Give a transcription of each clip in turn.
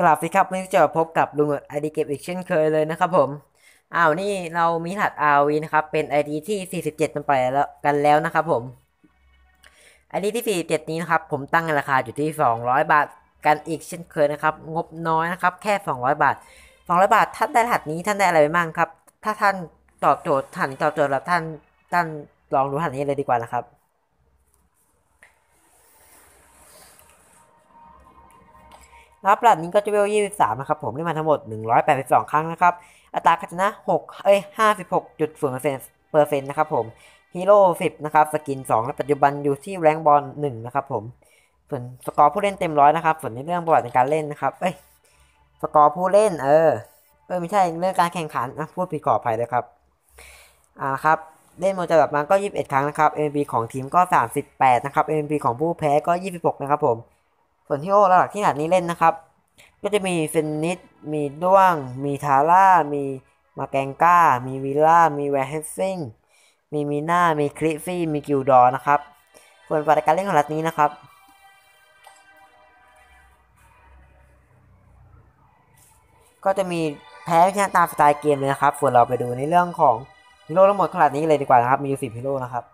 กลับสิครับวันนี้จะพบกับลุงไอดีเก็บอีกเช่นเคยเลยนะครับผมอ้าวนี่เรามีรหัส RV นะครับเป็น ID ที่ 47มันไปแล้วกันแล้วนะครับผม ID ที่ 47 นี้นะครับผมตั้งราคาอยู่ที่ 200 บาทกันอีกเช่นเคยนะครับ งบน้อยนะครับ แค่ 200 บาท 200 บาทท่านได้รหัสนี้ท่านได้อะไรไปบ้างครับ ถ้าท่านตอบโจทย์ท่านตอบโจทย์แล้วท่านท่านลองดูรหัสนี้เลยดีกว่านะครับ รับหลัดนี้ก็จะเวล 23 นะครับ ผมได้มาทั้งหมด 182 ครั้งนะครับ อัตราการชนะ 6 เอ้ย 56.0%เปอร์เซ็นต์นะครับผมฮีโร่ 10 นะครับ สกิน 2 และปัจจุบันอยู่ที่แรงบอล 1 นะครับผม ส่วนสกอร์ผู้เล่นเต็มร้อยนะครับ ส่วนในเรื่องประวัติในการเล่นนะครับ เอ้ย สกอร์ผู้เล่น เออ เออไม่ใช่เรื่องการแข่งขันนะพูดผิดขออภัยเลยครับ อ่าครับเล่นโมจะแบบมาก็ 21 ครั้งนะครับ MVP ของทีมก็ 38 นะครับ MVP ของผู้แพ้ก็ 26 นะครับผม ส่วนที่โอหลักที่หนัดนี้เล่นนะครับ ก็จะมีเฟนนิสมีด้วง มีทาร่า มีมาแกงก้า มีวิลล่า มีแวร์เฮสซิงมีมีน่า มีคลิฟฟี่ มีกิลดอนะครับ ส่วนประวัติการเล่นของรัฐนี้นะครับก็จะมีแพ้ชนะตามสไตล์เกมเลยนะครับ ส่วนเราไปดูในเรื่องของฮีโร่ทั้งหมดของรัฐนี้เลยดีกว่านะครับ มีอยู่สิบฮีโร่นะครับ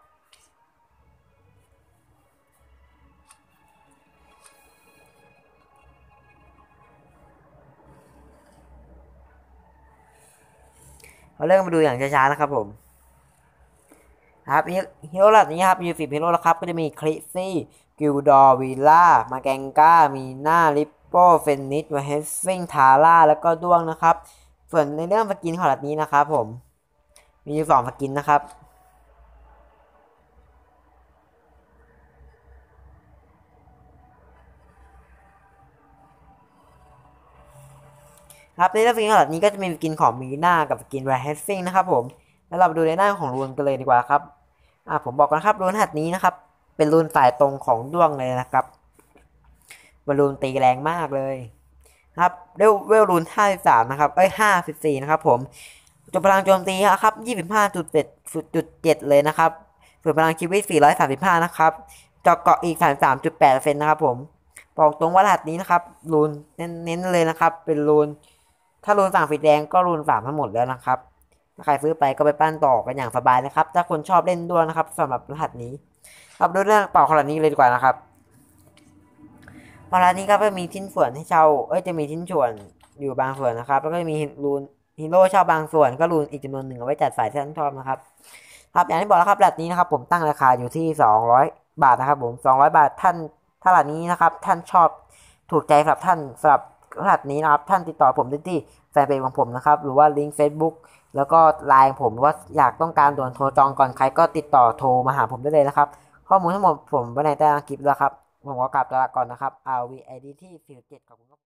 เราเริ่มมาดูอย่างช้าๆนะครับผมครับฮีโร่หลักนี้ครับมีสิบฮีโร่แล้วครับ ก็จะมีคริซี่กิลดอร์วิล่ามาแกงก้า มีหน้าลิปโป้เฟนนิสวาเฮสซิงทาร่าแล้วก็ด้วงนะครับ ส่วนในเรื่องสกินของหลักนี้นะครับผม มีอยู่สองสกินนะครับ ครับในเรื่องสกินของหลักนี้ก็จะมีสกินของมีหน้ากับสกินแวร์เฮสซิงนะครับผมแล้วเราไปดูในหน้าของรูนกันเลยดีกว่าครับอ่าผมบอกกันนครับรูนหัดนี้นะครับ เป็นรูนสายตรงของด้วงเลยนะครับบอลลูนตีแรงมากเลยครับเวลเวลรูน53นะครับเอ้ย54นะครับผมจบพลังโจมตีครับ25.7จุด7เจ็ดเลยนะครับส่วนพลังชีวิต435นะครับเจาะเกาะอีก33.8%นะครับผมบอกตรงว่ารหัสนี้นะครับรูนเน้นเลยนะครับ เป็นรูน ถ้ารูนฝั่งสีแดงก็รูนฝั่งทั้งหมดแล้วนะครับ ถ้าใครซื้อไปก็ไปปั้นต่อกันอย่างสบายนะครับ ถ้าคนชอบเล่นด้วยนะครับสำหรับรหัสนี้ครับดูเรื่องต่อขนาดนี้เลยดีกว่านะครับรหัสนี้ก็จะมีชิ้นส่วนให้เช่า เอ้ยจะมีชิ้นส่วนอยู่บางส่วนนะครับ แล้วก็มีรูนฮีโร่เช่าบางส่วนก็รูนอีกจำนวนหนึ่งเอาไว้จัดฝ่ายที่ท่านชอบนะครับ ครับอย่างที่บอกแล้วครับรหัสนี้นะครับ ผมตั้งราคาอยู่ที่ 200 บาทนะครับ ผม 200 บาทท่านถ้ารหัสนี้นะครับ ท่านชอบถูกใจสำหรับท่านสำหรับ รหัสนี้นะครับ ท่านติดต่อผมได้ที่แฟนเพจของผมนะครับ หรือว่าลิงก์ Facebook แล้วก็ไลน์ผมว่าอยากต้องการด่วนโทรจองก่อนใครก็ติดต่อโทรมาหาผมได้เลยนะครับ ข้อมูลทั้งหมดผมไว้ในใต้ล่างคลิปแล้วครับ ผมก็กลับลาก่อนนะครับ RVID ที่47ขอบคุณครับ